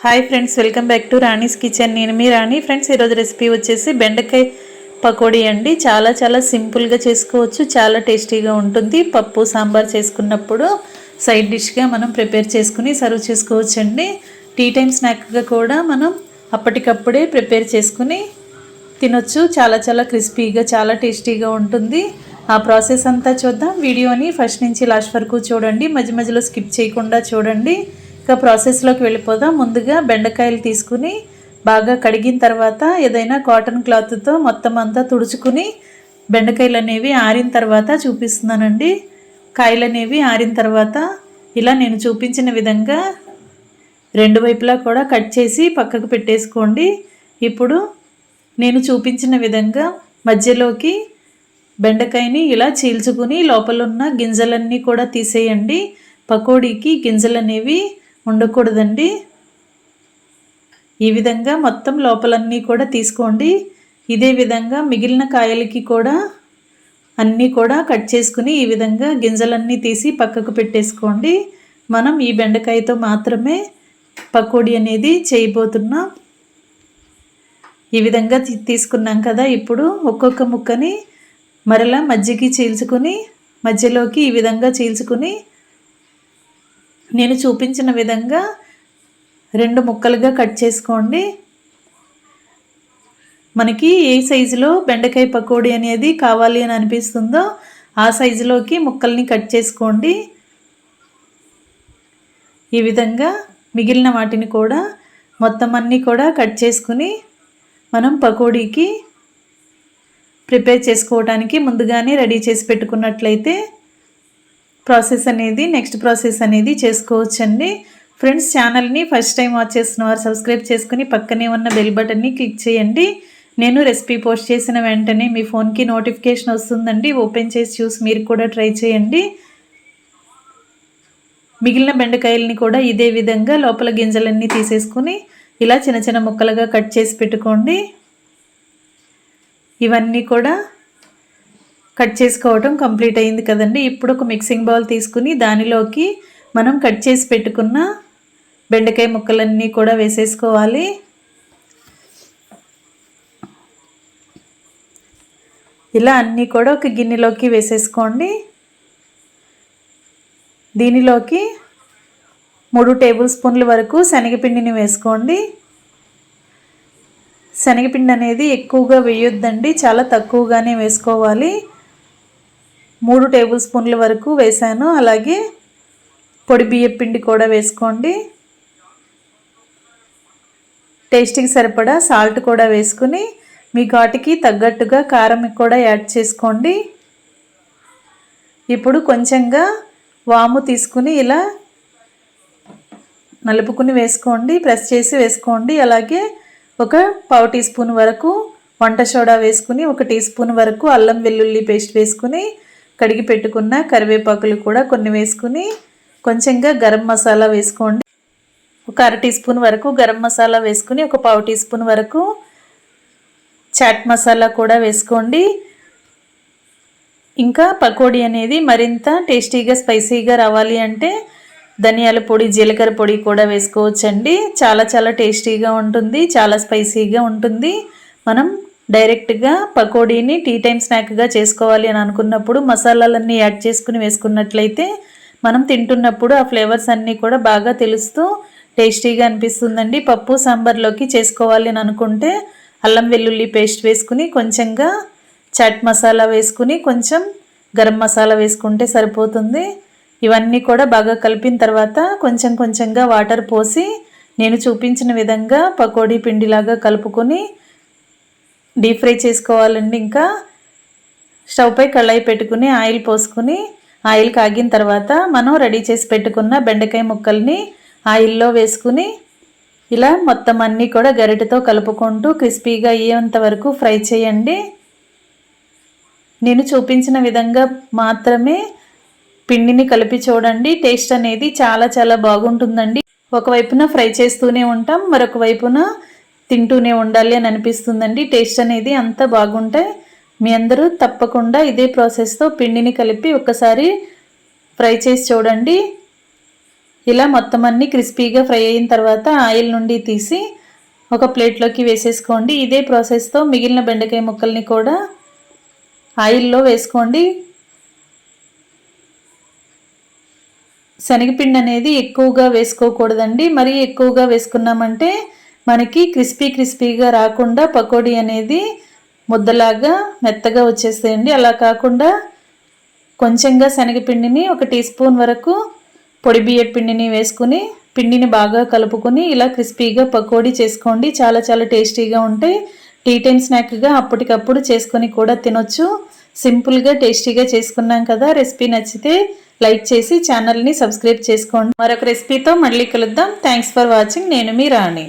Hi friends welcome back to Rani's kitchen నేను మీ రాణి. Friends ఈరోజు రెసిపీ వచ్చేసి బెండకాయ పకోడీ అండి. చాలా చాలా సింపుల్గా చేసుకోవచ్చు. చాలా టేస్టీగా ఉంటుంది. పప్పు సాంబార్ చేసుకున్నప్పుడు సైడ్ డిష్గా మనం ప్రిపేర్ చేసుకుని సర్వ్ చేసుకోవచ్చు అండి టీ టైం స్నాక్గా కూడా మనం అప్పటికప్పుడే ప్రిపేర్ చేసుకుని తినొచ్చు. చాలా చాలా క్రిస్పీగా చాలా టేస్టీగా ఉంటుంది. ఆ ప్రాసెస్ అంతా చూద్దాం. వీడియోని ఫస్ట్ నుంచి లాస్ట్ వరకు చూడండి. మధ్య మధ్యలో స్కిప్ చేయకుండా చూడండి. ఇక ప్రాసెస్లోకి వెళ్ళిపోదాం. ముందుగా బెండకాయలు తీసుకుని బాగా కడిగిన తర్వాత ఏదైనా కాటన్ క్లాత్తో మొత్తం అంతా తుడుచుకుని బెండకాయలు అనేవి ఆరిన తర్వాత చూపిస్తున్నానండి. కాయలు అనేవి ఆరిన తర్వాత ఇలా నేను చూపించిన విధంగా రెండు వైపులా కూడా కట్ చేసి పక్కకు పెట్టేసుకోండి. ఇప్పుడు నేను చూపించిన విధంగా మధ్యలోకి బెండకాయని ఇలా చీల్చుకుని లోపల ఉన్న గింజలన్నీ కూడా తీసేయండి. పకోడీకి గింజలు అనేవి ఉండకూడదండి. ఈ విధంగా మొత్తం లోపలన్నీ కూడా తీసుకోండి. ఇదే విధంగా మిగిలిన కాయలకి కూడా అన్నీ కూడా కట్ చేసుకుని ఈ విధంగా గింజలన్నీ తీసి పక్కకు పెట్టేసుకోండి. మనం ఈ బెండకాయతో మాత్రమే పకోడీ అనేది చేయబోతున్నాం. ఈ విధంగా తీసుకున్నాం కదా ఇప్పుడు ఒక్కొక్క ముక్కని మరలా మజ్జిగి చీల్చుకుని మధ్యలోకి ఈ విధంగా చీల్చుకుని నేను చూపించిన విధంగా రెండు ముక్కలుగా కట్ చేసుకోండి. మనకి ఏ సైజులో బెండకాయ పకోడీ అనేది కావాలి అని అనిపిస్తుందో ఆ సైజులోకి ముక్కల్ని కట్ చేసుకోండి. ఈ విధంగా మిగిలిన వాటిని కూడా మొత్తం అన్నీ కూడా కట్ చేసుకుని మనం పకోడీకి ప్రిపేర్ చేసుకోవడానికి ముందుగానే రెడీ చేసి పెట్టుకున్నట్లయితే ప్రాసెస్ అనేది నెక్స్ట్ ప్రాసెస్ అనేది చేసుకోవచ్చండి. ఫ్రెండ్స్ ఛానల్ని ఫస్ట్ టైం వాచ్ చేసిన వారు సబ్స్క్రైబ్ చేసుకుని పక్కనే ఉన్న బెల్ బటన్ని క్లిక్ చేయండి. నేను రెసిపీ పోస్ట్ చేసిన వెంటనే మీ ఫోన్కి నోటిఫికేషన్ వస్తుందండి. ఓపెన్ చేసి చూసి మీరు కూడా ట్రై చేయండి. మిగిలిన బెండకాయలని కూడా ఇదే విధంగా లోపల గింజలన్నీ తీసేసుకుని ఇలా చిన్న చిన్న ముక్కలుగా కట్ చేసి పెట్టుకోండి. ఇవన్నీ కూడా కట్ చేసుకోవటం కంప్లీట్ అయింది కదండి. ఇప్పుడు ఒక మిక్సింగ్ బౌల్ తీసుకుని దానిలోకి మనం కట్ చేసి పెట్టుకున్న బెండకాయ ముక్కలన్నీ కూడా వేసేసుకోవాలి. ఇలా అన్నీ కూడా ఒక గిన్నెలోకి వేసేసుకోండి. దీనిలోకి మూడు టేబుల్ స్పూన్ల వరకు శనగపిండిని వేసుకోండి. శనగపిండి అనేది ఎక్కువగా వేయొద్దండి చాలా తక్కువగానే వేసుకోవాలి. మూడు టేబుల్ స్పూన్ల వరకు వేసాను అలాగే పొడి బియ్య పిండి కూడా వేసుకోండి. టేస్టింగ్ సరిపడా సాల్ట్ కూడా వేసుకుని మీ ఘాటుకి తగ్గట్టుగా కారం కూడా యాడ్ చేసుకోండి. ఇప్పుడు కొంచెంగా వాము తీసుకుని ఇలా నలుపుకుని వేసుకోండి. ప్రెస్ చేసి వేసుకోండి. అలాగే ఒక పావు టీ స్పూన్ వరకు వంట సోడా వేసుకుని ఒక టీ స్పూన్ వరకు అల్లం వెల్లుల్లి పేస్ట్ వేసుకుని కడిగి పెట్టుకున్న కరివేపాకులు కూడా కొన్ని వేసుకుని కొంచెంగా గరం మసాలా వేసుకోండి. ఒక అర టీ స్పూన్ వరకు గరం మసాలా వేసుకుని ఒక పావు టీ స్పూన్ వరకు చాట్ మసాలా కూడా వేసుకోండి. ఇంకా పకోడీ అనేది మరింత టేస్టీగా స్పైసీగా రావాలి అంటే ధనియాల పొడి జీలకర్ర పొడి కూడా వేసుకోవచ్చండి. చాలా చాలా టేస్టీగా ఉంటుంది చాలా స్పైసీగా ఉంటుంది. మనం డైరెక్ట్గా పకోడీని టీ టైం స్నాక్గా చేసుకోవాలి అని అనుకున్నప్పుడు మసాలాలన్నీ యాడ్ చేసుకుని వేసుకున్నట్లయితే మనం తింటున్నప్పుడు ఆ ఫ్లేవర్స్ అన్నీ కూడా బాగా తెలుస్తూ టేస్టీగా అనిపిస్తుందండి. పప్పు సాంబార్లోకి చేసుకోవాలి అని అనుకుంటే అల్లం వెల్లుల్లి పేస్ట్ వేసుకుని కొంచెంగా చాట్ మసాలా వేసుకుని కొంచెం గరం మసాలా వేసుకుంటే సరిపోతుంది. ఇవన్నీ కూడా బాగా కలిపిన తర్వాత కొంచెం కొంచెంగా వాటర్ పోసి నేను చూపించిన విధంగా పకోడీ పిండిలాగా కలుపుకొని డీప్ ఫ్రై చేసుకోవాలండి ఇంకా. స్టవ్పై కళాయి పెట్టుకుని ఆయిల్ పోసుకుని ఆయిల్ కాగిన తర్వాత మనం రెడీ చేసి పెట్టుకున్న బెండకాయ ముక్కల్ని ఆయిల్లో వేసుకుని ఇలా మొత్తం అన్నీ కూడా గరిటెతో కలుపుకుంటూ క్రిస్పీగా అయ్యేంత వరకు ఫ్రై చేయండి. నేను చూపించిన విధంగా మాత్రమే పిండిని కలిపి చూడండి. టేస్ట్ అనేది చాలా చాలా బాగుంటుందండి. ఒకవైపున ఫ్రై చేస్తూనే ఉంటాం మరొక వైపున తింటూనే ఉండాలి అని అనిపిస్తుందండి. టేస్ట్ అనేది అంత బాగుంటాయి మీ అందరూ తప్పకుండా ఇదే ప్రాసెస్తో పిండిని కలిపి ఒకసారి ఫ్రై చేసి చూడండి. ఇలా మొత్తం అన్ని క్రిస్పీగా ఫ్రై అయిన తర్వాత ఆయిల్ నుండి తీసి ఒక ప్లేట్లోకి వేసేసుకోండి. ఇదే ప్రాసెస్తో మిగిలిన బెండకాయ ముక్కల్ని కూడా ఆయిల్లో వేసుకోండి. శనగపిండి అనేది ఎక్కువగా వేసుకోకూడదండి. మరీ ఎక్కువగా వేసుకున్నామంటే మనకి క్రిస్పీ క్రిస్పీగా రాకుండా పకోడీ అనేది ముద్దలాగా మెత్తగా వచ్చేసేయండి. అలా కాకుండా కొంచెంగా శనగపిండిని ఒక టీ స్పూన్ వరకు పొడి బియ్య పిండిని వేసుకుని పిండిని బాగా కలుపుకొని ఇలా క్రిస్పీగా పకోడీ చేసుకోండి. చాలా చాలా టేస్టీగా ఉంటాయి. టీ టైం స్నాక్గా అప్పటికప్పుడు చేసుకొని కూడా తినొచ్చు. సింపుల్గా టేస్టీగా చేసుకున్నాం కదా. రెసిపీ నచ్చితే లైక్ చేసి ఛానల్ని సబ్స్క్రైబ్ చేసుకోండి. మరొక రెసిపీతో మళ్ళీ కలుద్దాం. Thanks for watching. నేను మీ రాణి.